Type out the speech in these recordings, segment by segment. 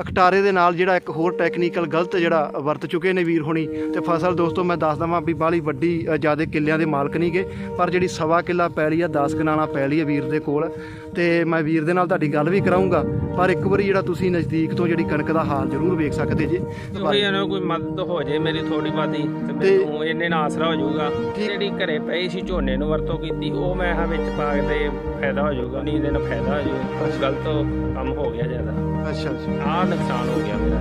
ਅਕਟਾਰੇ ਦੇ ਨਾਲ ਜਿਹੜਾ ਇੱਕ ਹੋਰ ਟੈਕਨੀਕਲ ਗਲਤ ਜਿਹੜਾ ਵਰਤ ਚੁੱਕੇ ਨੇ ਵੀਰ ਹੁਣੀ। ਤੇ ਫਸਲ ਦੋਸਤੋ ਮੈਂ ਦੱਸ ਦਵਾਂ ਵੀ ਬਾਲੀ ਵੱਡੀ ਜ਼ਿਆਦੇ ਕਿੱਲਿਆਂ ਦੇ ਮਾਲਕ ਨਹੀਂਗੇ ਪਰ ਜਿਹੜੀ ਸਵਾ ਕਿੱਲਾ ਪੈਲੀ ਆ 10 ਕਨਾਲਾ ਪੈਲੀ ਆ ਵੀਰ ਦੇ ਕੋਲ। ਤੇ ਮੈਂ ਵੀਰ ਦੇ ਨਾਲ ਤੁਹਾਡੀ ਗੱਲ ਵੀ ਕਰਾਉਂਗਾ ਪਰ ਇੱਕ ਵਾਰੀ ਜਿਹੜਾ ਤੁਸੀਂ ਨਜ਼ਦੀਕ ਤੋਂ ਜਿਹੜੀ ਕਣਕ ਦਾ ਹਾਲ ਜ਼ਰੂਰ ਵੇਖ ਸਕਦੇ ਜੇ। ਕੋਈ ਇਹਨਾਂ ਕੋਈ ਮਦਦ ਹੋ ਜੇ ਮੇਰੀ ਥੋੜੀ ਬਾਤੀ ਤੇ ਮੈਨੂੰ ਇੰਨੇ ਨਾਲ ਆਸਰਾ ਹੋ ਜਾਊਗਾ। ਜਿਹੜੀ ਘਰੇ ਪਈ ਸੀ ਝੋਨੇ ਨੂੰ ਵਰਤੋਂ ਕੀਤੀ ਉਹ ਮੈਂ ਹਾਂ ਵਿੱਚ ਪਾ ਕੇ ਤੇ ਫਾਇਦਾ ਹੋ ਜਾਊਗਾ ਨਹੀਂ ਇਹਦੇ ਨਾਲ ਫਾਇਦਾ ਹੋ ਜਾਊਗਾ। ਗਲਤ ਕੰਮ ਹੋ ਗਿਆ ਜ਼ਿਆਦਾ। ਅੱਛਾ ਅੱਛਾ। ਨੁਕਸਾਨ ਹੋ ਗਿਆ ਮੇਰਾ?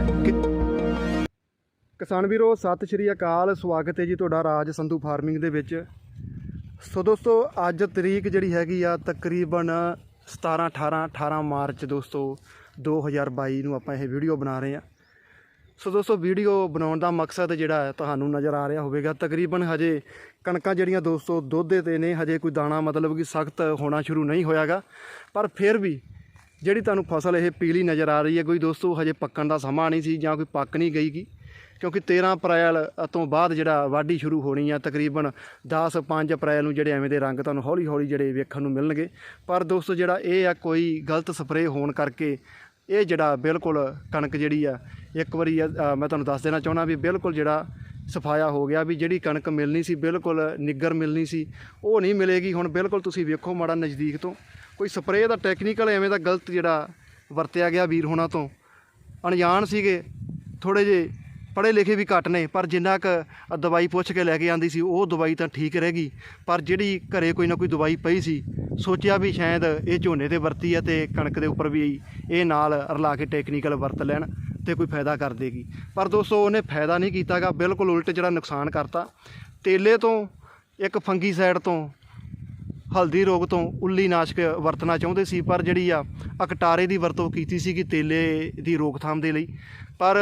ਕਿਸਾਨ ਵੀਰੋ, ਸਤਿ ਸ਼੍ਰੀ ਅਕਾਲ। ਸਵਾਗਤ ਹੈ ਜੀ ਤੁਹਾਡਾ ਰਾਜ ਸੰਧੂ ਫਾਰਮਿੰਗ ਦੇ ਵਿੱਚ। ਸੋ ਦੋਸਤੋ, ਅੱਜ ਤਰੀਕ ਜਿਹੜੀ ਹੈਗੀ ਆ, ਤਕਰੀਬਨ 17 18 18 ਮਾਰਚ ਦੋਸਤੋ 2022 ਨੂੰ ਆਪਾਂ ਇਹ ਵੀਡੀਓ ਬਣਾ ਰਹੇ ਹਾਂ। ਸੋ ਦੋਸਤੋ, ਵੀਡੀਓ ਬਣਾਉਣ ਦਾ ਮਕਸਦ ਜਿਹੜਾ ਹੈ, ਤੁਹਾਨੂੰ ਨਜ਼ਰ ਆ ਰਿਹਾ ਹੋਵੇਗਾ। ਤਕਰੀਬਨ ਹਜੇ ਕਣਕਾਂ ਜਿਹੜੀਆਂ ਦੋਸਤੋ, ਦੁੱਧ ਤੇ ਨੇ, ਹਜੇ ਕੋਈ ਦਾਣਾ ਮਤਲਬ ਕਿ ਸਖਤ ਹੋਣਾ ਸ਼ੁਰੂ ਨਹੀਂ ਹੋਇਆਗਾ। ਪਰ ਫਿਰ ਵੀ ਜਿਹੜੀ ਤੁਹਾਨੂੰ ਫਸਲ ਇਹ ਪੀਲੀ ਨਜ਼ਰ ਆ ਰਹੀ ਹੈ, ਕੋਈ ਦੋਸਤੋ ਹਜੇ ਪੱਕਣ ਦਾ ਸਮਾਂ ਨਹੀਂ ਸੀ ਜਾਂ ਕੋਈ ਪੱਕ ਨਹੀਂ ਗਈ ਗਈਗੀ ਕਿਉਂਕਿ 13 ਅਪ੍ਰੈਲ ਤੋਂ ਬਾਅਦ ਜਿਹੜਾ ਵਾਢੀ ਸ਼ੁਰੂ ਹੋਣੀ ਆ, ਤਕਰੀਬਨ 10 5 ਅਪ੍ਰੈਲ ਨੂੰ ਜਿਹੜੇ ਐਵੇਂ ਦੇ ਰੰਗ ਤੁਹਾਨੂੰ ਹੌਲੀ ਹੌਲੀ ਜਿਹੜੇ ਵੇਖਣ ਨੂੰ ਮਿਲਣਗੇ। ਪਰ ਦੋਸਤੋ ਜਿਹੜਾ ਇਹ ਆ, ਕੋਈ ਗਲਤ ਸਪਰੇਅ ਹੋਣ ਕਰਕੇ ਇਹ ਜਿਹੜਾ ਬਿਲਕੁਲ ਕਣਕ ਜਿਹੜੀ ਆ, ਇੱਕ ਵਾਰੀ ਮੈਂ ਤੁਹਾਨੂੰ ਦੱਸ ਦੇਣਾ ਚਾਹੁੰਦਾ ਵੀ ਬਿਲਕੁਲ ਜਿਹੜਾ ਸਫਾਇਆ ਹੋ ਗਿਆ ਵੀ ਜਿਹੜੀ ਕਣਕ ਮਿਲਣੀ ਸੀ, ਬਿਲਕੁਲ ਨਿੱਗਰ ਮਿਲਣੀ ਸੀ, ਉਹ ਨਹੀਂ ਮਿਲੇਗੀ। ਹੁਣ ਬਿਲਕੁਲ ਤੁਸੀਂ ਵੇਖੋ ਮਾੜਾ ਨਜ਼ਦੀਕ ਤੋਂ ਕੋਈ ਸਪਰੇਅ ਦਾ ਟੈਕਨੀਕਲ ਐਵੇਂ ਦਾ ਗਲਤ ਜਿਹੜਾ ਵਰਤਿਆ ਗਿਆ ਵੀਰ ਹੋਣਾ ਤੋਂ। ਅਣਜਾਣ ਸੀਗੇ ਥੋੜੇ ਜੇ ਪੜ੍ਹੇ ਲਿਖੇ ਵੀ ਘੱਟ ਨੇ, ਪਰ ਜਿੰਨਾ ਕੁ ਦਵਾਈ ਪੁੱਛ ਕੇ ਲੈ ਕੇ ਆਂਦੀ ਸੀ, ਉਹ ਦਵਾਈ ਤਾਂ ਠੀਕ ਰਹਿ ਗਈ। ਪਰ ਜਿਹੜੀ ਘਰੇ ਕੋਈ ਨਾ ਕੋਈ ਦਵਾਈ ਪਈ ਸੀ, ਸੋਚਿਆ ਵੀ ਸ਼ਾਇਦ ਇਹ ਝੋਨੇ ਤੇ ਵਰਤੀ ਹੈ ਤੇ ਕਣਕ ਦੇ ਉੱਪਰ ਵੀ ਇਹ ਨਾਲ ਰਲਾ ਕੇ ਟੈਕਨੀਕਲ ਵਰਤ ਲੈਣ ਤੇ ਕੋਈ ਫਾਇਦਾ ਕਰ ਦੇਗੀ। ਪਰ ਦੋਸਤੋ, ਉਹਨੇ ਫਾਇਦਾ ਨਹੀਂ ਕੀਤਾਗਾ, ਬਿਲਕੁਲ ਉਲਟ ਜਿਹੜਾ ਨੁਕਸਾਨ ਕਰਤਾ। ਤੇਲੇ ਤੋਂ, ਇੱਕ ਫੰਗੀ ਸਾਈਡ ਤੋਂ ਹਲਦੀ ਰੋਗ ਤੋਂ ਉੱਲੀ ਨਾਸ਼ਕ ਵਰਤਣਾ ਚਾਹੁੰਦੇ ਸੀ, ਪਰ ਜਿਹੜੀ ਆ, ਅਕਟਾਰੇ ਦੀ ਵਰਤੋਂ ਕੀਤੀ ਸੀ ਕਿ ਤੇਲੇ ਦੀ ਰੋਕਥਾਮ ਦੇ ਲਈ ਪਰ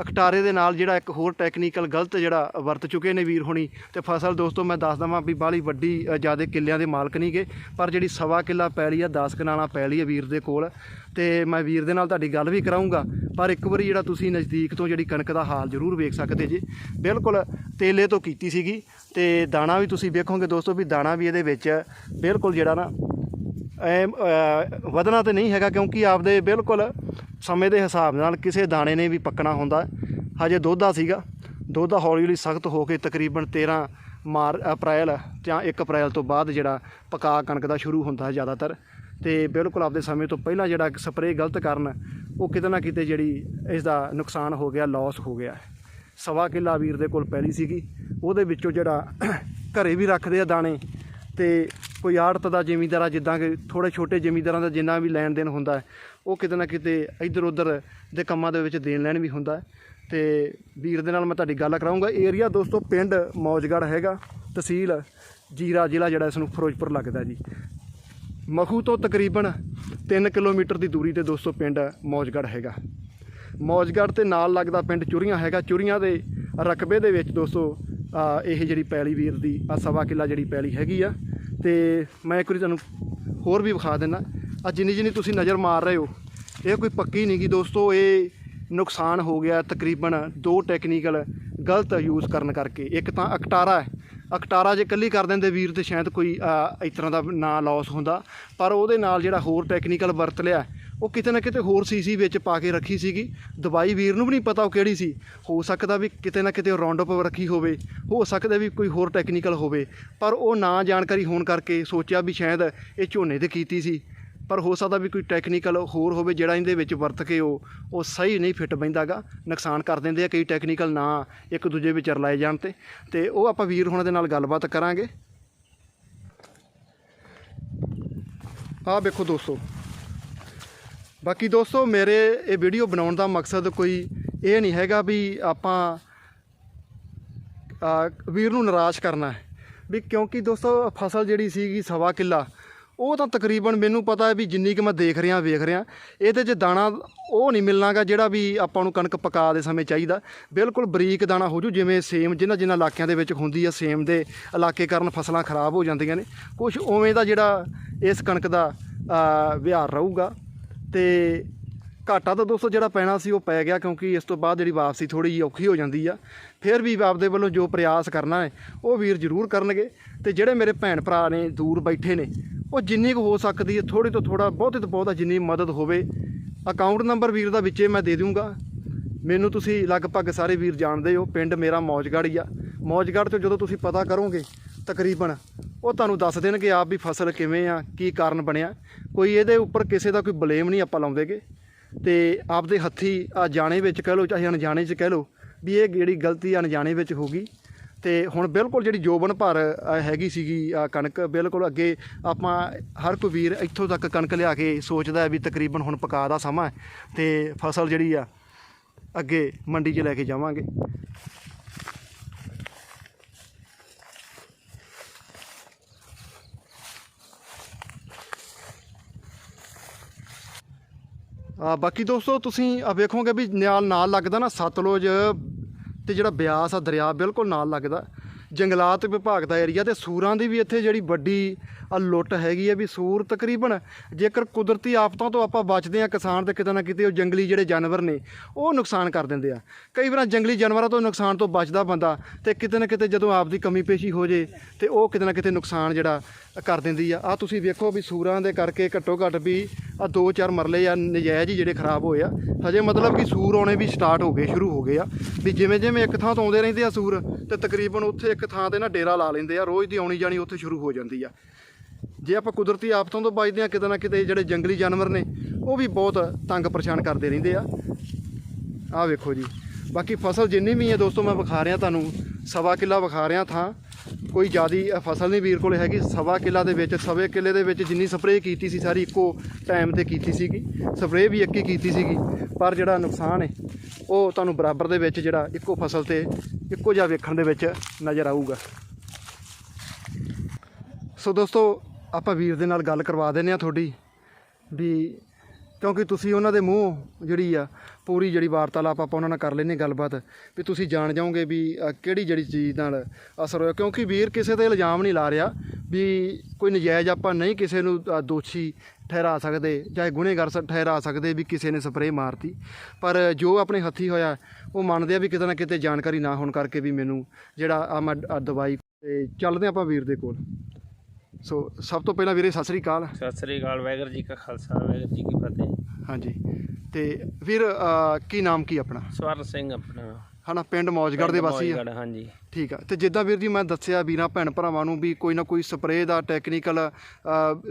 ਅਖਟਾਰੇ ਦੇ ਨਾਲ ਜਿਹੜਾ ਇੱਕ ਹੋਰ ਟੈਕਨੀਕਲ ਗਲਤ ਜਿਹੜਾ ਵਰਤ ਚੁੱਕੇ ਨੇ ਵੀਰ ਹੋਣੀ ਤੇ ਫਸਲ ਦੋਸਤੋ ਮੈਂ ਦੱਸ ਦਵਾਂ ਵੀ ਬਾਲੀ ਵੱਡੀ ਅ, ਜ਼ਿਆਦੇ ਕਿੱਲਿਆਂ ਦੇ ਮਾਲਕ ਨਹੀਂਗੇ ਪਰ ਜਿਹੜੀ ਸਵਾ ਕਿੱਲਾ ਪੈਲੀ ਆ 10 ਕਨਾਲਾ ਪੈਲੀ ਆ ਵੀਰ ਦੇ ਕੋਲ ਤੇ ਮੈਂ ਵੀਰ ਦੇ ਨਾਲ ਤੁਹਾਡੀ ਗੱਲ ਵੀ ਕਰਾਉਂਗਾ ਪਰ ਇੱਕ ਵਾਰੀ ਜਿਹੜਾ ਤੁਸੀਂ ਨਜ਼ਦੀਕ ਤੋਂ ਜਿਹੜੀ ਕਣਕ ਦਾ ਹਾਲ ਜ਼ਰੂਰ ਵੇਖ ਸਕਦੇ ਜੀ। ਬਿਲਕੁਲ ਤੇਲੇ ਤੋਂ ਕੀਤੀ ਸੀਗੀ ਤੇ ਦਾਣਾ ਵੀ ਤੁਸੀਂ ਵੇਖੋਗੇ ਦੋਸਤੋ ਵੀ ਦਾਣਾ ਵੀ ਇਹਦੇ ਵਿੱਚ ਬਿਲਕੁਲ ਜਿਹੜਾ ਨਾ ਐ ਵਧਣਾ ਤੇ ਨਹੀਂ ਹੈਗਾ ਕਿਉਂਕਿ ਆਪਦੇ ਬਿਲਕੁਲ ਸਮੇਂ ਦੇ ਹਿਸਾਬ ਨਾਲ ਕਿਸੇ ਦਾਣੇ ਨੇ ਵੀ ਪੱਕਣਾ ਹੁੰਦਾ। ਹਜੇ ਦੋਧਾ ਸੀਗਾ। ਦੋਧਾ ਹੌਲੀ ਹੌਲੀ ਸਖਤ ਹੋ ਕੇ ਤਕਰੀਬਨ 13 ਮਾਰ, ਅਪ੍ਰੈਲ ਜਾਂ 1 ਅਪ੍ਰੈਲ ਤੋਂ ਬਾਅਦ ਜਿਹੜਾ ਪਕਾ ਕਣਕ ਦਾ ਸ਼ੁਰੂ ਹੁੰਦਾ ਹੈ ਜ਼ਿਆਦਾਤਰ। ਤੇ ਬਿਲਕੁਲ ਆਪਦੇ ਸਮੇਂ ਤੋਂ ਪਹਿਲਾਂ ਜਿਹੜਾ ਸਪਰੇਅ ਗਲਤ ਕਰਨ ਉਹ ਕਿਤੇ ਨਾ ਕਿਤੇ ਜਿਹੜੀ ਇਸ ਦਾ ਨੁਕਸਾਨ ਹੋ ਗਿਆ ਲਾਸ ਹੋ ਗਿਆ। ਸਵਾ ਕਿੱਲਾ ਵੀਰ ਦੇ ਕੋਲ ਪੈਲੀ ਸੀਗੀ। ਉਹਦੇ ਵਿੱਚੋਂ ਜਿਹੜਾ ਘਰੇ ਵੀ ਰੱਖਦੇ ਆ ਦਾਣੇ ਤੇ ਕੋਈ ਆੜਤ ਦਾ ਜ਼ਿਮੀਂਦਾਰਾ ਜਿੱਦਾਂ ਕਿ ਥੋੜੇ ਛੋਟੇ ਜ਼ਿਮੀਂਦਾਰਾਂ ਦਾ ਜਿੰਨਾ ਵੀ ਲੈਣ ਦੇਣ ਹੁੰਦਾ ਉਹ ਕਿਤੇ ਨਾ ਕਿਤੇ ਇੱਧਰ ਉੱਧਰ ਦੇ ਕੰਮਾਂ ਦੇ ਵਿੱਚ ਦੇਣ ਲੈਣ ਵੀ ਹੁੰਦਾ ਹੈ। ਤੇ ਵੀਰ ਦੇ ਨਾਲ ਮੈਂ ਤੁਹਾਡੀ ਗੱਲ ਕਰਾਉਂਗਾ ਏਰੀਆ ਦੋਸਤੋ, ਪਿੰਡ ਮੌਜਗੜ੍ਹ ਹੈਗਾ, ਤਹਿਸੀਲ ਜੀਰਾ ਜ਼ਿਲ੍ਹਾ ਜਿਹੜਾ ਇਸ ਨੂੰ ਫਿਰੋਜ਼ਪੁਰ ਲੱਗਦਾ ਜੀ। ਮਖੂ ਤੋਂ ਤਕਰੀਬਨ 3 ਕਿਲੋਮੀਟਰ ਦੀ ਦੂਰੀ ਤੇ ਦੋਸਤੋ ਪਿੰਡ ਮੌਜਗੜ੍ਹ ਹੈਗਾ। ਮੌਜਗੜ੍ਹ ਤੇ ਨਾਲ ਲੱਗਦਾ ਪਿੰਡ ਚੁਰੀਆਂ ਹੈਗਾ। ਚੁਰੀਆਂ ਦੇ ਰਕਬੇ ਦੇ ਵਿੱਚ ਦੋਸਤੋ ਇਹ ਜਿਹੜੀ ਪੈਲੀ ਵੀਰ ਦੀ, ਆ, ਸਵਾ ਕਿੱਲਾ ਜਿਹੜੀ ਪੈਲੀ ਹੈਗੀ ਆ। ਤੇ ਮੈਂ ਇੱਕ ਵਾਰੀ ਤੁਹਾਨੂੰ ਹੋਰ ਵੀ ਵਿਖਾ ਦਿੰਦਾ। ਆ ਜਿੰਨੀ ਜਿੰਨੀ ਤੁਸੀਂ ਨਜ਼ਰ ਮਾਰ ਰਹੇ ਹੋ, ਇਹ ਕੋਈ ਪੱਕੀ ਨਹੀਂ ਗੀ ਦੋਸਤੋ, ਇਹ ਨੁਕਸਾਨ ਹੋ ਗਿਆ ਤਕਰੀਬਨ ਦੋ ਟੈਕਨੀਕਲ ਗਲਤ ਯੂਜ਼ ਕਰਨ ਕਰਕੇ। ਇੱਕ ਤਾਂ ਅਕਟਾਰਾ ਹੈ। ਅਕਟਾਰਾ ਜੇ ਕੱਲੀ ਕਰ ਦਿੰਦੇ ਵੀਰ ਤੇ ਸ਼ਾਇਦ ਕੋਈ ਇਸ ਤਰ੍ਹਾਂ ਦਾ ਨਾ ਲਾਸ ਹੁੰਦਾ। ਪਰ ਉਹਦੇ ਨਾਲ ਜਿਹੜਾ ਹੋਰ ਟੈਕਨੀਕਲ ਵਰਤ ਲਿਆ ਉਹ ਕਿਤੇ ਨਾ ਕਿਤੇ ਹੋਰ ਸੀਸੀ ਵਿੱਚ ਪਾ ਕੇ ਰੱਖੀ ਸੀਗੀ। ਦਵਾਈ ਵੀਰ ਨੂੰ ਵੀ ਨਹੀਂ ਪਤਾ ਉਹ ਕਿਹੜੀ ਸੀ। ਹੋ ਸਕਦਾ ਵੀ ਕਿਤੇ ਨਾ ਕਿਤੇ ਰੌਂਡ ਅਪ ਰੱਖੀ ਹੋਵੇ। ਹੋ ਸਕਦਾ ਵੀ ਕੋਈ ਹੋਰ ਟੈਕਨੀਕਲ ਹੋਵੇ। ਪਰ ਉਹ ਨਾ ਜਾਣਕਾਰੀ ਹੋਣ ਕਰਕੇ ਸੋਚਿਆ ਵੀ ਸ਼ਾਇਦ ਇਹ ਝੋਨੇ ਤੇ ਕੀਤੀ ਸੀ। ਪਰ ਹੋ ਸਕਦਾ ਵੀ ਕੋਈ ਟੈਕਨੀਕਲ ਹੋਰ ਹੋਵੇ ਜਿਹੜਾ ਇਹਦੇ ਵਿੱਚ ਵਰਤ ਕੇ ਉਹ ਉਹ ਸਹੀ ਨਹੀਂ ਫਿੱਟ ਬੈਂਦਾਗਾ ਨੁਕਸਾਨ ਕਰ ਦਿੰਦੇ ਆ ਕਈ ਟੈਕਨੀਕਲ ਨਾ ਇੱਕ ਦੂਜੇ ਵਿੱਚ ਰਲਾਏ ਜਾਣ ਤੇ। ਤੇ ਉਹ ਆਪਾਂ ਵੀਰ ਹੁਣਾਂ ਦੇ ਨਾਲ ਗੱਲਬਾਤ ਕਰਾਂਗੇ। ਆਹ ਵੇਖੋ ਦੋਸਤੋ। ਬਾਕੀ ਦੋਸਤੋ, ਮੇਰੇ ਇਹ ਵੀਡੀਓ ਬਣਾਉਣ ਦਾ ਮਕਸਦ ਕੋਈ ਇਹ ਨਹੀਂ ਹੈਗਾ ਵੀ ਆਪਾਂ ਵੀਰ ਨੂੰ ਨਿਰਾਸ਼ ਕਰਨਾ ਹੈ। ਵੀ ਕਿਉਂਕਿ ਦੋਸਤੋ, ਫਸਲ ਜਿਹੜੀ ਸੀਗੀ ਸਵਾ ਕਿੱਲਾ, ਉਹ ਤਾਂ ਤਕਰੀਬਨ ਮੈਨੂੰ ਪਤਾ ਹੈ ਵੀ ਜਿੰਨੀ ਕਿ ਮੈਂ ਦੇਖ ਰਿਹਾ, ਵੇਖ ਰਿਹਾ, ਇਹਦੇ 'ਚ ਦਾਣਾ ਉਹ ਨਹੀਂ ਮਿਲਣਾਗਾ ਜਿਹੜਾ ਵੀ ਆਪਾਂ ਨੂੰ ਕਣਕ ਪਕਾ ਦੇ ਸਮੇਂ ਚਾਹੀਦਾ। ਬਿਲਕੁਲ ਬਰੀਕ ਦਾਣਾ ਹੋ ਜੂ, ਜਿਵੇਂ ਸੇਮ ਜਿਨ੍ਹਾਂ ਜਿਨ੍ਹਾਂ ਇਲਾਕਿਆਂ ਦੇ ਵਿੱਚ ਹੁੰਦੀ ਆ, ਸੇਮ ਦੇ ਇਲਾਕੇ ਕਾਰਨ ਫਸਲਾਂ ਖਰਾਬ ਹੋ ਜਾਂਦੀਆਂ ਨੇ। ਕੁਝ ਉਵੇਂ ਦਾ ਜਿਹੜਾ ਇਸ ਕਣਕ ਦਾ ਵਿਹਾਰ ਰਹੂਗਾ। ਤੇ ਘਾਟਾ ਤਾਂ ਦੋਸਤੋ ਜਿਹੜਾ ਪੈਣਾ ਸੀ ਉਹ ਪੈ ਗਿਆ ਕਿਉਂਕਿ ਇਸ ਤੋਂ ਬਾਅਦ ਜਿਹੜੀ ਵਾਪਸੀ ਥੋੜੀ ਜਿਹੀ ਔਖੀ ਹੋ ਜਾਂਦੀ ਆ। ਫਿਰ ਵੀ ਆਪਦੇ ਵੱਲੋਂ ਜੋ ਪ੍ਰਯਾਸ ਕਰਨਾ ਹੈ, ਉਹ ਵੀਰ ਜ਼ਰੂਰ ਕਰਨਗੇ। ਤੇ ਜਿਹੜੇ ਮੇਰੇ ਭੈਣ ਭਰਾ ਨੇ ਦੂਰ ਬੈਠੇ ਨੇ, ਉਹ ਜਿੰਨੀ ਕੁ ਹੋ ਸਕਦੀ ਹੈ ਥੋੜੀ ਤੋਂ ਥੋੜਾ ਬਹੁਤੇ ਤੋਂ ਬਹੁਤਾ ਜਿੰਨੀ ਮਦਦ ਹੋਵੇ। ਅਕਾਊਂਟ ਨੰਬਰ ਵੀਰ ਦਾ ਵਿੱਚੇ ਮੈਂ ਦੇ ਦੂੰਗਾ ਮੈਨੂੰ ਤੁਸੀਂ ਲਗਭਗ ਸਾਰੇ ਵੀਰ ਜਾਣਦੇ ਹੋ, ਪਿੰਡ ਮੇਰਾ ਮੌਜਗੜ੍ਹ ਹੀ ਆ। ਮੌਜਗੜ੍ਹ ਤੋਂ ਜਦੋਂ ਤੁਸੀਂ ਪਤਾ ਕਰੋਗੇ, ਤਕਰੀਬਨ ਉਹ ਤੁਹਾਨੂੰ ਦੱਸ ਦੇਣਗੇ ਆਪ ਵੀ ਫਸਲ ਕਿਵੇਂ ਆ, ਕੀ ਕਾਰਨ ਬਣਿਆ। ਕੋਈ ਇਹਦੇ ਉੱਪਰ ਕਿਸੇ ਦਾ ਕੋਈ ਬਲੇਮ ਨਹੀਂ ਆਪਾਂ ਲਾਉਂਦੇਗੇ। ਤੇ ਆਪਦੇ ਹੱਥੀ ਆ ਜਾਣੇ ਵਿੱਚ ਕਹਿ ਲਓ, ਚਾਹੇ ਅਣਜਾਣੇ 'ਚ ਕਹਿ ਲਓ, ਵੀ ਇਹ ਜਿਹੜੀ ਗਲਤੀ ਅਣਜਾਣੇ ਵਿੱਚ ਹੋ ਗਈ। ਤੇ ਹੁਣ ਬਿਲਕੁਲ ਜਿਹੜੀ ਜੋਬਨ ਭਰ ਹੈਗੀ ਸੀਗੀ ਆ ਕਣਕ, ਬਿਲਕੁਲ ਅੱਗੇ ਆਪਾਂ ਹਰ ਕੋਈ ਵੀਰ ਇੱਥੋਂ ਤੱਕ ਕਣਕ ਲਿਆ ਕੇ ਸੋਚਦਾ ਵੀ ਤਕਰੀਬਨ ਹੁਣ ਪਕਾ ਦਾ ਸਮਾਂ ਹੈ ਤੇ ਫਸਲ ਜਿਹੜੀ ਆ ਅੱਗੇ ਮੰਡੀ 'ਚ ਲੈ ਕੇ ਜਾਵਾਂਗੇ। ਬਾਕੀ ਦੋਸਤੋ, ਤੁਸੀਂ ਆ ਵੇਖੋਗੇ ਵੀ ਨਾਲ ਨਾਲ ਲੱਗਦਾ ਨਾ ਸਤਲੁਜ ਤੇ ਜਿਹੜਾ ਬਿਆਸ ਆ ਦਰਿਆ ਬਿਲਕੁਲ ਨਾਲ ਲੱਗਦਾ। ਜੰਗਲਾਤ ਵਿਭਾਗ ਦਾ ਏਰੀਆ ਤੇ ਸੂਰਾਂ ਦੀ ਵੀ ਇੱਥੇ ਜਿਹੜੀ ਵੱਡੀ ਲੁੱਟ ਹੈਗੀ ਆ ਵੀ ਸੂਰ ਤਕਰੀਬਨ ਜੇਕਰ ਕੁਦਰਤੀ ਆਫਤਾਂ ਤੋਂ ਆਪਾਂ ਬਚਦੇ ਆ ਕਿਸਾਨ ਤੇ ਕਿਤੇ ਨਾ ਕਿਤੇ ਉਹ ਜੰਗਲੀ ਜਿਹੜੇ ਜਾਨਵਰ ਨੇ, ਉਹ ਨੁਕਸਾਨ ਕਰ ਦਿੰਦੇ ਆ। ਕਈ ਵਾਰ ਜੰਗਲੀ ਜਾਨਵਰਾਂ ਤੋਂ ਨੁਕਸਾਨ ਤੋਂ ਬਚਦਾ ਬੰਦਾ ਤੇ ਕਿਤੇ ਨਾ ਕਿਤੇ ਜਦੋਂ ਆਪਦੀ ਕਮੀ ਪੇਸ਼ੀ ਹੋ ਜੇ ਤੇ ਉਹ ਕਿਤੇ ਨਾ ਕਿਤੇ ਨੁਕਸਾਨ ਜਿਹੜਾ ਕਰ ਦਿੰਦੀ ਆ। ਆ ਤੁਸੀਂ ਵੇਖੋ ਵੀ ਸੂਰਾਂ ਦੇ ਕਰਕੇ ਘੱਟੋ ਘੱਟ ਵੀ ਆ ਦੋ ਚਾਰ ਮਰਲੇ ਆ ਨਜਾਇਜ਼ ਹੀ ਜਿਹੜੇ ਖਰਾਬ ਹੋਏ ਆ। ਹਜੇ ਮਤਲਬ ਕਿ ਸੂਰ ਆਉਣੇ ਵੀ ਸਟਾਰਟ ਹੋ ਗਏ, ਸ਼ੁਰੂ ਹੋ ਗਏ ਆ। ਵੀ ਜਿਵੇਂ ਜਿਵੇਂ ਇੱਕ ਥਾਂ ਤੋਂ ਆਉਂਦੇ ਰਹਿੰਦੇ ਆ ਸੂਰ ਤੇ ਤਕਰੀਬਨ ਉੱਥੇ ਇੱਕ ਥਾਂ ਤੇ ਨਾ ਡੇਰਾ ਲਾ ਲੈਂਦੇ ਆ, ਰੋਜ਼ ਦੀ ਆਉਣੀ ਜਾਣੀ ਉੱਥੇ ਸ਼ੁਰੂ ਹੋ ਜਾਂਦੀ ਆ। ਜੇ ਆਪਾਂ ਕੁਦਰਤੀ ਆਫਤਾਂ ਤੋਂ ਬਚਦੇ ਆ ਕਿਤੇ ਨਾ ਕਿਤੇ ਜਿਹੜੇ ਜੰਗਲੀ ਜਾਨਵਰ ਨੇ, ਉਹ ਵੀ ਬਹੁਤ ਤੰਗ ਪਰੇਸ਼ਾਨ ਕਰਦੇ ਰਹਿੰਦੇ ਆ। ਆਹ ਵੇਖੋ ਜੀ, ਬਾਕੀ ਫਸਲ ਜਿੰਨੀ ਵੀ ਹੈ ਦੋਸਤੋ, ਮੈਂ ਵਿਖਾ ਰਿਹਾ ਤੁਹਾਨੂੰ। ਸਵਾ ਕਿੱਲਾ ਵਿਖਾ ਰਿਹਾ ਥਾਂ। ਕੋਈ ਜ਼ਿਆਦੀ ਅ, ਫਸਲ ਨਹੀਂ ਵੀਰ ਕੋਲ ਹੈਗੀ। ਸਵਾ ਕਿੱਲਾ ਦੇ ਵਿੱਚ ਸਵੇ ਕਿੱਲੇ ਦੇ ਵਿੱਚ ਜਿੰਨੀ ਸਪਰੇਅ ਕੀਤੀ ਸੀ ਸਾਰੀ ਇੱਕੋ ਟਾਈਮ ਤੇ ਕੀਤੀ ਸੀਗੀ। ਸਪਰੇਅ ਵੀ ਇੱਕ ਹੀ ਕੀਤੀ ਸੀਗੀ ਪਰ ਜਿਹੜਾ ਨੁਕਸਾਨ ਹੈ ਉਹ ਤੁਹਾਨੂੰ ਬਰਾਬਰ ਦੇ ਵਿੱਚ ਜਿਹੜਾ ਇੱਕੋ ਫਸਲ ਤੇ ਇੱਕੋ ਜਿਹਾ ਵੇਖਣ ਦੇ ਵਿੱਚ ਨਜ਼ਰ ਆਊਗਾ। ਸੋ ਦੋਸਤੋ ਆਪਾਂ ਵੀਰ ਦੇ ਨਾਲ ਗੱਲ ਕਰਵਾ ਦਿੰਦੇ ਆ ਤੁਹਾਡੀ ਵੀ ਕਿਉਂਕਿ ਤੁਸੀਂ ਉਹਨਾਂ ਦੇ ਮੂੰਹ ਜਿਹੜੀ ਆ, ਪੂਰੀ ਜਿਹੜੀ ਵਾਰਤਾਲਾਪ ਆਪਾਂ ਉਹਨਾਂ ਨਾਲ ਕਰ ਲੈਨੇ ਗੱਲਬਾਤ, ਵੀ ਤੁਸੀਂ ਜਾਣ ਜਾਓਗੇ ਵੀ ਕਿਹੜੀ ਜਿਹੜੀ ਚੀਜ਼ ਨਾਲ ਅਸਰ ਹੋਇਆ? ਕਿਉਂਕਿ ਵੀਰ ਕਿਸੇ ਤੇ ਇਲਜ਼ਾਮ ਨਹੀਂ ਲਾ ਰਿਹਾ ਵੀ ਕੋਈ ਨਜਾਇਜ਼ ਆਪਾਂ ਨਹੀਂ ਕਿਸੇ ਨੂੰ ਦੋਸ਼ੀ ਠਹਿਰਾ ਸਕਦੇ, ਚਾਹੇ ਗੁਨੇਗਾਰ ਸ- ਠਹਿਰਾ ਸਕਦੇ ਵੀ ਕਿਸੇ ਨੇ ਸਪਰੇਅ ਮਾਰਤੀ। ਪਰ ਜੋ ਆਪਣੇ ਹੱਥੀ ਹੋਇਆ, ਉਹ ਮੰਨਦੇ ਆ ਵੀ ਕਿਤੇ ਨਾ ਕਿਤੇ ਜਾਣਕਾਰੀ ਨਾ ਹੋਣ ਕਰਕੇ ਵੀ ਮੈਨੂੰ ਜਿਹੜਾ ਆ ਮੈਂ ਦਵਾਈ ਤੇ ਚੱਲਦੇ ਆਪਾਂ ਵੀਰ ਦੇ ਕੋਲ। ਸੋ ਸਭ ਤੋਂ ਪਹਿਲਾਂ ਵੀਰੇ ਸਤਿ ਸ੍ਰੀ ਅਕਾਲ। ਸਤਿ ਸ੍ਰੀ ਅਕਾਲ ਵਾਹਿਗੁਰੂ ਜੀ ਕਾ ਖਾਲਸਾ ਵਾਹਿਗੁਰੂ ਜੀ ਕੀ ਫਤਿਹ। ਹਾਂਜੀ ਤੇ ਵੀਰ ਕੀ ਨਾਮ ਕੀ ਆਪਣਾ? ਸਵਰਨ ਸਿੰਘ ਆਪਣਾ। ਹਨਾ ਪਿੰਡ ਮੌਜਗੜ੍ਹ ਦੇ ਵਾਸੀ ਆ। ਮੌਜਗੜ੍ਹ, ਹਾਂਜੀ। ਠੀਕ ਆ ਤੇ ਜਿੱਦਾਂ ਵੀਰ ਜੀ ਮੈਂ ਦੱਸਿਆ ਵੀਰਾਂ ਭੈਣ ਭਰਾਵਾਂ ਨੂੰ ਵੀ ਕੋਈ ਨਾ ਕੋਈ ਸਪਰੇਅ ਦਾ ਟੈਕਨੀਕਲ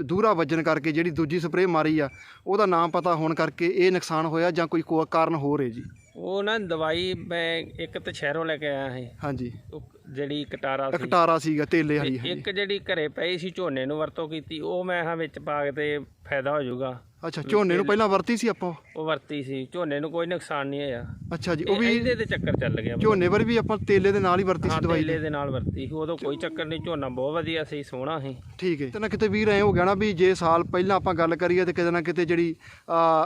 ਦੂਰਾ ਵੱਜਣ ਕਰਕੇ ਜਿਹੜੀ ਦੂਜੀ ਸਪਰੇਅ ਮਾਰੀ ਆ ਉਹਦਾ ਨਾਮ ਪਤਾ ਹੋਣ ਕਰਕੇ ਇਹ ਨੁਕਸਾਨ ਹੋਇਆ ਜਾਂ ਕੋਈ ਕੋ- ਕਾਰਨ ਹੋਰ ਹੈ ਜੀ? ਉਹ ਨਾ ਦਵਾਈ ਮੈਂ ਇੱਕ ਤੇ ਸ਼ਹਿਰੋਂ ਲੈ ਕੇ ਆਇਆ ਸੀ। ਹਾਂਜੀ। ਉਹ ਜਿਹੜੀ ਕਟਾਰਾ ਸੀ। ਕਟਾਰਾ ਸੀਗਾ ਤੇਲੇ ਵਾਲੀ ਇੱਕ ਜਿਹੜੀ ਘਰੇ ਪਈ ਸੀ ਝੋਨੇ ਨੂੰ ਵਰਤੋਂ ਕੀਤੀ ਉਹ ਮੈਂ ਹਾਂ ਵਿੱਚ ਪਾ ਕੇ ਤੇ ਫਾਇਦਾ ਹੋ ਜਾਊਗਾ। ਅੱਛਾ ਝੋਨੇ ਨੂੰ ਪਹਿਲਾਂ ਵਰਤੀ ਸੀ ਆਪਾਂ? ਉਹ ਵਰਤੀ ਸੀ। ਝੋਨੇ ਨੂੰ ਕੋਈ ਨੁਕਸਾਨ ਨਹੀਂ ਹੋਇਆ। ਅੱਛਾ ਜੀ ਉਹ ਵੀ ਇਹਦੇ ਤੇ ਚੱਕਰ ਚੱਲ ਗਿਆ। ਝੋਨੇ ਪਰ ਵੀ ਆਪਾਂ ਤੇਲੇ ਦੇ ਨਾਲ ਹੀ ਵਰਤੀ ਸੀ ਦਵਾਈ ਤੇਲੇ ਦੇ। ਨਾਲ ਵਰਤੀ ਸੀ। ਉਦੋਂ ਕੋਈ ਚੱਕਰ ਨਹੀਂ ਝੋਨਾ ਬਹੁਤ ਵਧੀਆ ਸੀ ਸੋਹਣਾ ਸੀ। ਠੀਕ ਹੈ। ਤੇ ਨਾ ਕਿਤੇ ਵੀਰ ਐ ਹੋ ਗਿਆ ਨਾ ਵੀ ਜੇ ਸਾਲ ਪਹਿਲਾਂ ਆਪਾਂ ਗੱਲ ਕਰੀਏ ਤੇ ਕਿਤੇ ਨਾ ਕਿਤੇ ਜਿਹੜੀ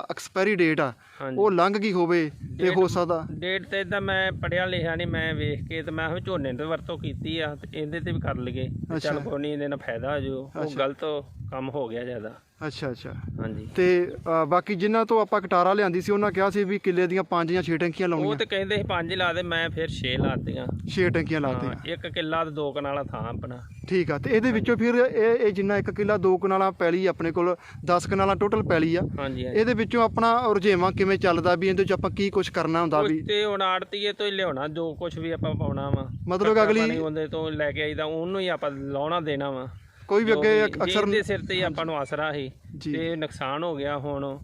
ਐਕਸਪਾਇਰੀ ਡੇਟ ਆ ਉਹ ਲੰਘ ਗਈ ਹੋਵੇ ਤੇ ਹੋ ਸਕਦਾ। ਡੇਟ ਤੇ ਇਦਾਂ ਮੈਂ ਪੜਿਆ ਲਿਖਿਆ ਨਹੀਂ ਮੈਂ ਵੇਖ ਕੇ ਤੇ ਮੈਂ ਵੀ ਝੋਨੇ ਤੇ ਵਰਤੋਂ ਕੀਤੀ ਆ ਤੇ ਇਹਦੇ ਤੇ ਵੀ ਕਰ ਲਈਏ। ਚੱਲ। ਕੋਈ ਨਹੀਂ ਇਹਦੇ ਨਾਲ ਫਾਇਦਾ ਹੋ ਉਹ। ਗਲਤ ਕੰਮ ਹੋ ਗਿਆ ਜ਼ਿਆਦਾ। ਅੱਛਾ ਅੱਛਾ। ਹਾਂਜੀ। ਤੇ ਅ, ਬਾਕੀ ਜਿਨ੍ਹਾਂ ਤੋਂ ਆਪਾਂ ਕਟਾਰਾ ਲਿਆਂਦੀ ਸੀ ਉਹਨਾਂ ਕਿਹਾ ਸੀ ਵੀ ਕਿੱਲੇ ਦੀਆਂ ਪੰਜ ਜਾਂ 6 ਟੈਂਕੀਆਂ ਉਹ ਲਾਉਣੀਆਂ। ਤੇ ਕਹਿੰਦੇ ਸੀ ਪੰਜ ਲਾ ਦੇ ਮੈਂ ਫਿਰ 6 ਲਾਤੀਆਂ 6 ਟੈਂਕੀਆਂ ਹਾਂ ਲਾਤੀਆਂ ਇੱਕ ਕਿੱਲਾ ਤੇ ਦੋ ਕਨਾਲਾ ਥਾਂ ਆਪਣਾ। ਠੀਕ ਆ ਤੇ ਇਹਦੇ ਵਿੱਚੋਂ ਫਿਰ ਇਹ ਇਹ ਜਿੰਨਾ ਇੱਕ ਕਿੱਲਾ ਦੋ ਕਨਾਲਾਂ ਪੈਲੀ ਆਪਣੇ ਕੋਲ 10 ਕਨਾਲਾਂ ਟੋਟਲ ਪੈਲੀ ਆ। ਹਾਂਜੀ ਹਾਂਜੀ। ਇਹਦੇ ਵਿੱਚੋਂ ਆਪਣਾ ਰੁਝੇਵਾਂ ਕਿਵੇਂ ਚੱਲਦਾ ਵੀ ਇਹਦੇ ਵਿੱਚ ਆਪਾਂ ਕੀ ਕੁਝ ਕਰਨਾ ਹੁੰਦਾ ਕੁਛ ਵੀ? ਤੇ ਹੁਣ ਆੜਤੀਏ ਤੋਂ ਹੀ ਲਿਆਉਣਾ ਜੋ ਕੁਝ ਵੀ ਆਪਾਂ ਪਾਉਣਾ ਵਾ। ਮਤਲਬ ਕਿ ਅਗਲੀ- ਉਹਦੇ ਤੋਂ ਲੈ ਕੇ ਆਈਦਾ ਉਹਨੂੰ ਹੀ ਆਪਾਂ ਲਾਉਣਾ ਦੇਣਾ ਵਾ। ਕੋਈ ਵੀ ਅੱਗੇ ਅਕਸਰ ਦੇ ਸਿਰ ਤੇ ਹੀ ਆਪਾਂ ਨੂੰ ਆਸਰਾ ਸੀ। ਤੇ ਨੁਕਸਾਨ ਹੋ ਗਿਆ ਹੁਣ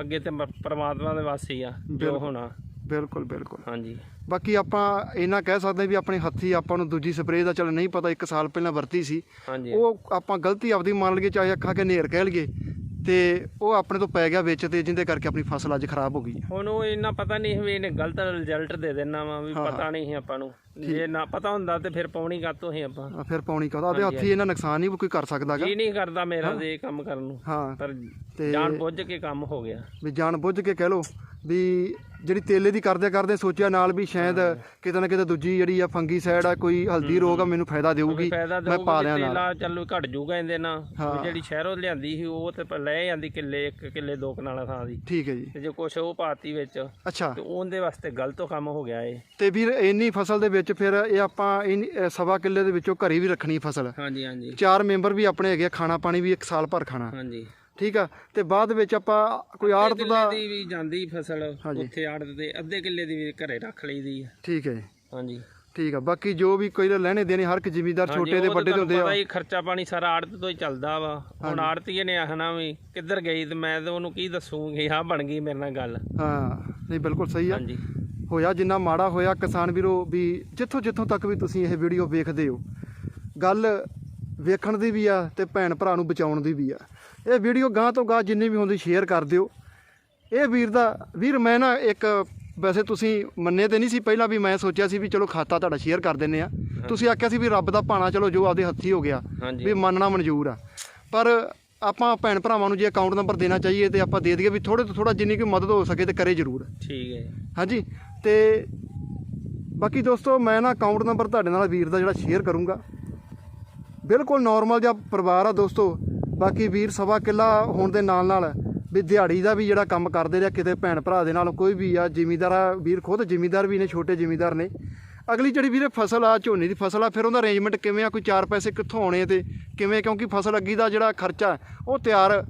ਅੱਗੇ ਤੇ ਪ੍ਰਮਾਤਮਾ ਦੇ ਵਾਸੀ ਆ ਜੋ। ਹੋਣਾ। ਬਿਲਕੁਲ ਬਿਲਕੁਲ। ਹਾਂਜੀ। ਬਾਕੀ ਆਪਾਂ ਇਹਨਾਂ ਕਹਿ ਸਕਦੇ ਵੀ ਆਪਣੇ ਹੱਥੀ ਆਪਾਂ ਨੂੰ ਦੂਜੀ ਸਪਰੇਅ ਦਾ ਚੱਲ ਨਹੀਂ ਪਤਾ ਇੱਕ ਸਾਲ ਪਹਿਲਾਂ ਵਰਤੀ ਸੀ। ਉਹ ਆਪਾਂ ਗਲਤੀ ਆਪਦੀ ਮੰਨ ਲਈਏ ਚਾਹੇ ਅੱਖਾਂ ਕੇ ਨੇਰ ਕਹਿ ਲਈਏ ਤੇ ਉਹ ਆਪਣੇ ਤੋਂ ਪੈ ਗਿਆ ਵਿੱਚ ਤੇ ਜਿੰਦੇ ਕਰਕੇ ਆਪਣੀ ਫਸਲ ਅੱਜ ਖਰਾਬ ਹੋ ਗਈ ਹੈ। ਹੁਣ ਉਹ ਇੰਨਾ ਪਤਾ ਨਹੀਂ ਵੀ ਇਹਨੇ ਗਲਤ ਰਿਜ਼ਲਟ ਦੇ ਦੇਣਾ ਵਾ ਵੀ ਹਾਂ, ਪਤਾ ਨਹੀਂ ਸੀ ਆਪਾਂ ਨੂੰ। ਜੇ ਨਾ ਪਤਾ ਹੁੰਦਾ ਤੇ ਫਿਰ ਪਾਉਣੀ ਕਾਤੋਂ ਸੀ ਆਪਾਂ। ਆ ਫਿਰ ਪਾਉਣੀ ਕਹਦਾ ਉਹਦੇ ਹੱਥੀ ਇਹਨਾਂ ਨੁਕਸਾਨ ਨਹੀਂ ਕੋਈ ਕਰ ਸਕਦਾਗਾ ਜੀ ਨਹੀਂ ਕਰਦਾ ਮੇਰਾ ਦੇ ਕੰਮ ਕਰਨ ਨੂੰ। ਹਾਂ। ਪਰ ਤੇ- ਜਾਣ ਬੁੱਝ ਕੇ ਕੰਮ ਹੋ ਗਿਆ। ਵੀ ਜਾਣ ਬੁੱਝ ਕੇ ਕਹਿ ਲੋ ਵੀ ਜਿਹੜੀ ਤੇਲੇ ਦੀ ਕਰਦੇ ਕਰਦੇ ਸੋਚਿਆ ਨਾਲ ਵੀ ਸ਼ਾਇਦ ਕਿਤੇ ਨਾ ਕਿਤੇ ਦੂਜੀ ਜਿਹੜੀ ਆ ਫੰਗੀ ਸਾਈਡ ਆ ਕੋਈ ਹਲਦੀ ਰੋਗ ਆ ਮੈਨੂੰ ਫਾਇਦਾ ਦੇਊਗੀ। ਮੈਂ ਪਾ ਦਿਆਂ ਨਾਲ। ਤੇਲਾ ਚੱਲੋ ਘਟ ਜੂਗਾ ਇਹਦੇ ਨਾਲ। ਜਿਹੜੀ ਸ਼ਹਿਰੋਂ ਲਿਆਂਦੀ ਸੀ ਉਹ ਤੇ ਲੈ ਜਾਂਦੀ ਕਿੱਲੇ ਇੱਕ ਕਿੱਲੇ ਦੋ ਕਨਾਲਾ ਥਾਂ ਦੀ। ਠੀਕ ਹੈ ਜੀ। ਤੇ ਜੇ ਕੁਛ ਉਹ ਪਾਤੀ ਵਿੱਚ ਅੱਛਾ। ਤੇ ਉਹਦੇ ਵਾਸਤੇ ਗਲਤ ਕੰਮ ਹੋ ਗਿਆ ਇਹ। ਤੇ ਵੀਰ ਇੰਨੀ ਫਸਲ ਦੇ ਵਿੱਚ ਫਿਰ ਇਹ ਆਪਾਂ ਸਵਾ ਕਿੱਲੇ ਦੇ ਵਿੱਚੋਂ ਘਰੀ ਵੀ ਰੱਖਣੀ ਫਸਲ। ਹਾਂਜੀ ਹਾਂਜੀ। ਚਾਰ ਮੈਂਬਰ ਵੀ ਆਪਣੇ ਹੈਗੇ ਖਾਣਾ ਪਾਣੀ ਵੀ ਇੱਕ ਸਾਲ ਭਰ ਖਾਣਾ। ਹਾਂਜੀ। ਠੀਕ ਆ? ਤੇ ਬਾਅਦ ਵਿੱਚ ਆਪਾਂ ਕੋਈ ਆੜਤ ਦਾ ਦੀ ਵੀ ਜਾਂਦੀ ਫਸਲ। ਉੱਥੇ ਆੜਤ ਦੇ ਅੱਧੇ ਕਿੱਲੇ ਦੀ ਵੀ ਘਰੇ ਰੱਖ ਲਈਦੀ ਆ। ਠੀਕ ਹੈ ਜੀ। ਹਾਂਜੀ। ਠੀਕ ਆ। ਬਾਕੀ ਜੋ ਵੀ ਕੋਈ ਲੈਣੇ ਦੇਣੇ ਹਰ ਇੱਕ ਜ਼ਿਮੀਦਾਰ ਛੋਟੇ ਦੇ ਵੱਡੇ ਦੇ ਹੁੰਦੇ ਆ। ਹੀ ਖਰਚਾ ਪਾਣੀ ਸਾਰਾ ਆੜਤ ਤੋਂ ਹੀ ਚੱਲਦਾ ਵਾ। ਹੁਣ ਆੜਤੀਏ ਨੇ ਆਖਣਾ ਵੀ ਕਿੱਧਰ ਗਈ ਤੇ ਮੈਂ ਤੇ ਉਹਨੂੰ ਕੀ ਦੱਸੂਗੀ ਹਾਂ ਬਣ ਗਈ ਮੇਰੇ ਨਾਲ ਗੱਲ। ਹਾਂ ਨਹੀਂ ਬਿਲਕੁਲ ਸਹੀ ਆ। ਹਾਂਜੀ। ਹੋਇਆ ਜਿੰਨਾ ਮਾੜਾ ਹੋਇਆ ਕਿਸਾਨ ਵੀਰੋ ਵੀ ਜਿੱਥੋਂ ਜਿੱਥੋਂ ਤੱਕ ਵੀ ਤੁਸੀਂ ਇਹ ਵੀਡੀਓ ਵੇਖਦੇ ਹੋ ਗੱਲ ਵੇਖਣ ਦੀ ਵੀ ਆ ਤੇ ਭੈਣ ਭਰਾ ਨੂੰ ਬਚਾਉਣ ਦੀ ਵੀ ਆ। ਇਹ ਵੀਡੀਓ ਗਾਂ ਤੋਂ ਗਾਂ ਜਿੰਨੀ ਵੀ ਹੁੰਦੀ ਸ਼ੇਅਰ ਕਰ ਦਿਓ। ਇਹ ਵੀਰ ਦਾ ਵੀਰ ਮੈਂ ਨਾ ਇੱਕ ਵੈਸੇ ਤੁਸੀਂ ਮੰਨੇ ਤੇ ਨਹੀਂ ਸੀ ਪਹਿਲਾਂ ਵੀ ਮੈਂ ਸੋਚਿਆ ਸੀ ਵੀ ਚਲੋ ਖਾਤਾ ਤੁਹਾਡਾ ਸ਼ੇਅਰ ਕਰ ਦਿੰਨੇ ਆ। ਤੁਸੀਂ ਆਖਿਆ ਸੀ ਵੀ ਰੱਬ ਦਾ ਭਾਣਾ ਚਲੋ ਜੋ ਆਪਦੇ ਹੱਥੀ ਹੋ ਗਿਆ ਵੀ ਮੰਨਣਾ ਮਨਜ਼ੂਰ ਆ। ਪਰ ਆਪਾਂ ਭੈਣ ਭਰਾਵਾਂ ਨੂੰ ਜੇ ਅਕਾਊਂਟ ਨੰਬਰ ਦੇਣਾ ਚਾਹੀਏ ਤੇ ਆਪਾਂ ਦੇ ਦਈਏ ਵੀ ਥੋੜੇ ਤੋਂ ਥੋੜਾ ਜਿੰਨੀ ਕੋਈ ਮਦਦ ਹੋ ਸਕੇ ਤੇ ਕਰੇ ਜ਼ਰੂਰ। ਠੀਕ ਹੈ। ਹਾਂਜੀ ਤੇ ਬਾਕੀ ਦੋਸਤੋ ਮੈਂ ਨਾ ਅਕਾਊਂਟ ਨੰਬਰ ਤੁਹਾਡੇ ਨਾਲ ਵੀਰ ਦਾ ਜਿਹੜਾ ਸ਼ੇਅਰ ਕਰੂੰਗਾ। ਬਿਲਕੁਲ ਨਾਰਮਲ ਜਿਹਾ ਪਰਿਵਾਰ ਆ ਦੋਸਤੋ। ਬਾਕੀ ਵੀਰ ਸਵਾ ਕਿੱਲਾ ਹੋਣ ਦੇ ਨਾਲ ਨਾਲ ਵੀ ਦਿਹਾੜੀ ਦਾ ਵੀ ਜਿਹੜਾ ਕੰਮ ਕਰਦੇ ਰਿਹਾ ਕਿਤੇ ਭੈਣ ਭਰਾ ਦੇ ਨਾਲ ਕੋਈ ਵੀ ਆ, ਜ਼ਿਮੀਦਾਰ ਆ, ਵੀਰ ਖੁਦ ਜ਼ਿਮੀਦਾਰ ਵੀ ਨੇ, ਛੋਟੇ ਜ਼ਿਮੀਂਦਾਰ ਨੇ। ਅਗਲੀ ਜਿਹੜੀ ਵੀਰੇ ਫਸਲ ਆ, ਝੋਨੇ ਦੀ ਫਸਲ ਆ, ਫਿਰ ਉਹਦਾ ਅਰੇਂਜਮੈਂਟ ਕਿਵੇਂ ਆ, ਕੋਈ ਚਾਰ ਪੈਸੇ ਕਿੱਥੋਂ ਆਉਣੇ ਤੇ ਕਿਵੇਂ? ਕਿਉਂਕਿ ਫਸਲ ਅੱਗੀ ਦਾ ਜਿਹੜਾ ਖਰਚਾ, ਉਹ ਤਿਆਰ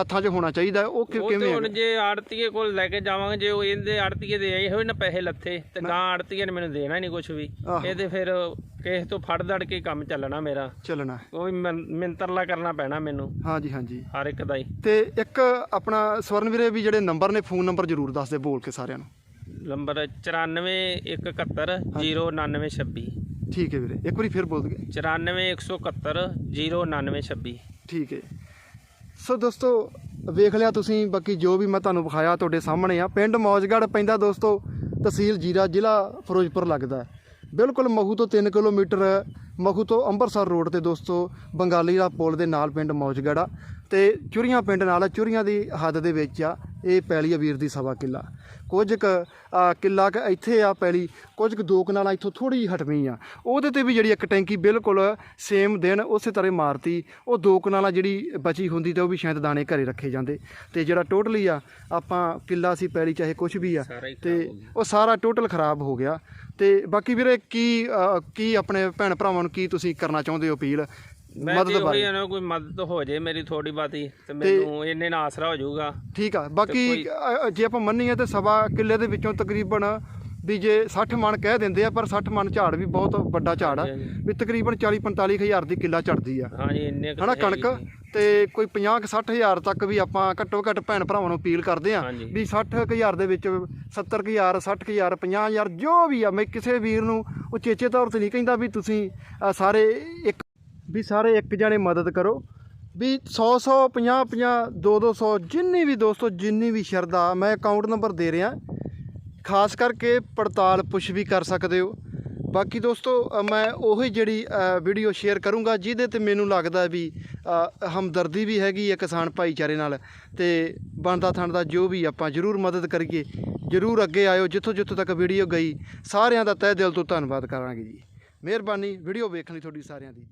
ਹੱਥਾਂ 'ਚ ਹੋਣਾ ਚਾਹੀਦਾ ਹੈ। ਉਹ ਕਿ- ਉਹ ਤੇ ਕਿਵੇਂ ਹੁਣ ਹੈ? ਜੇ ਆੜਤੀਏ ਕੋਲ ਲੈ ਕੇ ਜਾਵਾਂਗੇ ਜੇ ਉਹ ਇਹਦੇ ਆੜਤੀਏ ਦੇ ਆਏ ਹੋਏ ਨਾ ਪੈਸੇ ਲੱਥੇ ਤੇ ਗਾਂ ਆੜਤੀਏ ਨੇ ਮੈਨੂੰ ਦੇਣਾ ਨਹੀਂ ਕੁਝ ਵੀ। ਆਹੋ। ਇਹ ਤੇ ਫਿਰ ਕਿਸੇ ਤੋਂ ਫੜ ਦੜ ਕੇ ਕੰਮ ਚੱਲਣਾ ਮੇਰਾ। ਚੱਲਣਾ। ਹੈ। ਕੋਈ ਮਿੰ- ਮਿੰਤਰਲਾ ਕਰਨਾ ਪੈਣਾ ਮੈਨੂੰ। ਹਾਂਜੀ ਹਾਂਜੀ। ਹਰ ਇੱਕ ਦਾ ਹੀ। ਤੇ ਇੱਕ ਆਪਣਾ ਸਵਰਨ ਵੀਰੇ ਵੀ ਜਿਹੜੇ ਨੰਬਰ ਨੇ ਫੋਨ ਨੰਬਰ ਜ਼ਰੂਰ ਦੱਸ ਦੇ ਬੋਲ ਕੇ ਸਾਰਿਆਂ ਨੂੰ। ਨੰਬਰ 9417099926 ਠੀਕ ਹੈ ਵੀਰੇ ਇੱਕ ਵਾਰੀ ਫਿਰ ਬੋਲ ਦਈਏ। 9417099926 ਠੀਕ ਹੈ। ਸੋ ਦੋਸਤੋ, ਵੇਖ ਲਿਆ ਤੁਸੀਂ, ਬਾਕੀ ਜੋ ਵੀ ਮੈਂ ਤੁਹਾਨੂੰ ਵਿਖਾਇਆ ਤੁਹਾਡੇ ਸਾਹਮਣੇ ਆ। ਪਿੰਡ ਮੌਜਗੜ ਪੈਂਦਾ ਦੋਸਤੋ, ਤਹਿਸੀਲ ਜੀਰਾ, ਜ਼ਿਲ੍ਹਾ ਫਿਰੋਜ਼ਪੁਰ ਲੱਗਦਾ ਬਿਲਕੁਲ ਮਹੂ ਤੋਂ 3 ਕਿਲੋਮੀਟਰ ਮਹੂ ਤੋਂ ਅੰਮ੍ਰਿਤਸਰ ਰੋਡ ਤੇ ਦੋਸਤੋ, ਬੰਗਾਲੀ ਦਾ ਪੁਲ ਦੇ ਨਾਲ ਪਿੰਡ ਮੌਜਗੜ੍ਹ ਆ। ਤੇ ਚੁਰੀਆਂ ਪਿੰਡ ਨਾਲ ਆ। ਚੁਰੀਆਂ ਦੀ ਹੱਦ ਦੇ ਵਿੱਚ ਆ, ਇਹ ਪੈਲੀ ਵੀਰ ਦੀ ਸਵਾ ਕਿੱਲਾ। ਕੁਝ ਕੁ ਕਿੱਲਾ ਕੁ ਇੱਥੇ ਆ ਪੈਲੀ ਕੁਝ ਕੁ ਦੋ ਕਨਾਲਾਂ ਇੱਥੋਂ ਥੋੜੀ ਜਿਹੀ ਹਟਵੀਂ ਆ। ਉਹਦੇ ਤੇ ਵੀ ਜਿਹੜੀ ਇੱਕ ਟੈਂਕੀ ਬਿਲਕੁਲ ਸੇਮ ਦਿਨ ਉਸੇ ਤਰ੍ਹਾਂ ਮਾਰਤੀ। ਉਹ ਦੋ ਕਨਾਲਾਂ ਜਿਹੜੀ ਬਚੀ ਹੁੰਦੀ ਤੇ ਉਹ ਵੀ ਸ਼ਾਇਦ ਦਾਣੇ ਘਰੇ ਰੱਖੇ ਜਾਂਦੇ। ਤੇ ਜਿਹੜਾ ਟੋਟਲੀ ਆ ਆਪਾਂ ਕਿੱਲਾ ਸੀ ਪੈਲੀ ਚਾਹੇ ਕੁਝ ਵੀ ਆ ਤੇ। ਉਹ ਸਾਰਾ ਟੋਟਲ ਖਰਾਬ ਹੋ ਗਿਆ। ਤੇ ਬਾਕੀ ਵੀਰੇ ਕੀ ਕੀ ਆਪਣੇ ਭੈਣ ਭਰਾਵਾਂ ਨੂੰ ਕੀ ਤੁਸੀਂ ਕਰਨਾ ਚਾਹੁੰਦੇ ਹੋ ਅਪੀਲ? ਮੈਂ ਮਦਦ ਬਾਰੇ। ਉਹੀ ਨਾ ਕੋਈ ਮਦਦ ਹੋ ਜੇ ਮੇਰੀ ਥੋੜੀ ਬਾਤੀ ਤੇ ਮੈਨੂੰ ਇੰਨੇ ਨਾਲ ਆਸਰਾ ਹੋ ਜਾਊਗਾ। ਠੀਕ ਆ ਬਾਕੀ ਅ, ਜੇ ਆਪਾਂ ਮੰਨੀਏ ਤੇ ਸਵਾ ਕਿੱਲੇ ਦੇ ਵਿੱਚੋਂ ਤਕਰੀਬਨ ਵੀ ਜੇ 60 ਮਣ ਕਹਿ ਦਿੰਦੇ ਆ ਪਰ 60 ਮਣ ਝਾੜ ਵੀ ਬਹੁਤ ਵੱਡਾ ਝਾੜ ਆ ਹਾਂਜੀ, ਵੀ ਤਕਰੀਬਨ 40 45 ਹਜ਼ਾਰ ਦੀ ਕਿੱਲਾ ਝੜਦੀ ਆ। ਹਾਂਜੀ ਇੰਨੇ ਕੁ ਹਨਾ ਹੈਗੀ ਕਣਕ। ਤੇ ਕੋਈ 50 60 ਹਜ਼ਾਰ ਤੱਕ ਵੀ ਆਪਾਂ ਘੱਟੋ ਘੱਟ ਭੈਣ ਭਰਾਵਾਂ ਨੂੰ ਅਪੀਲ ਕਰਦੇ ਆ ਹਾਂਜੀ। ਵੀ 60 ਹਜ਼ਾਰ ਦੇ ਵਿੱਚ 70 ਹਜ਼ਾਰ 60 ਹਜ਼ਾਰ 50 ਹਜ਼ਾਰ ਜੋ ਵੀ ਆ ਮੈਂ ਕਿਸੇ ਵੀਰ ਨੂੰ ਉਚੇਚੇ ਤੌਰ ਤੇ ਨਹੀਂ ਕਹਿੰਦਾ ਵੀ ਤੁਸੀਂ ਅ, ਸਾਰੇ ਇੱਕ ਵੀ ਸਾਰੇ ਇੱਕ ਜਾਣੇ ਮਦਦ ਕਰੋ। ਵੀ 100 100 50 50 2 200 ਜਿੰਨੀ ਵੀ ਦੋਸਤੋ, ਜਿੰਨੀ ਵੀ ਸ਼ਰਧਾ, ਮੈਂ ਅਕਾਊਂਟ ਨੰਬਰ ਦੇ ਰਿਹਾ। ਖਾਸ ਕਰਕੇ ਪੜਤਾਲ ਪੁੱਛ ਵੀ ਕਰ ਸਕਦੇ ਹੋ। ਬਾਕੀ ਦੋਸਤੋ ਮੈਂ ਉਹੀ ਜਿਹੜੀ ਵੀਡੀਓ ਸ਼ੇਅਰ ਕਰੂੰਗਾ, ਜਿਹਦੇ ਤੇ ਮੈਨੂੰ ਲੱਗਦਾ ਵੀ ਹਮਦਰਦੀ ਵੀ ਹੈਗੀ ਹੈ ਕਿਸਾਨ ਭਾਈਚਾਰੇ ਨਾਲ। ਤੇ ਬਣਦਾ ਥਣ ਦਾ ਜੋ ਵੀ ਆਪਾਂ ਜ਼ਰੂਰ ਮਦਦ ਕਰੀਏ, ਜ਼ਰੂਰ ਅੱਗੇ ਆਇਓ, ਜਿੱਥੋਂ ਜਿੱਥੋਂ ਤੱਕ ਵੀਡੀਓ ਗਈ, ਸਾਰਿਆਂ ਦਾ ਤਹਿ ਦਿਲ ਤੋਂ ਧੰਨਵਾਦ ਕਰਾਂਗੇ ਜੀ। ਮਿਹਰਬਾਨੀ ਵੀਡੀਓ ਵੇਖਣ ਲਈ ਤੁਹਾਡੀ ਸਾਰਿਆਂ ਦੀ।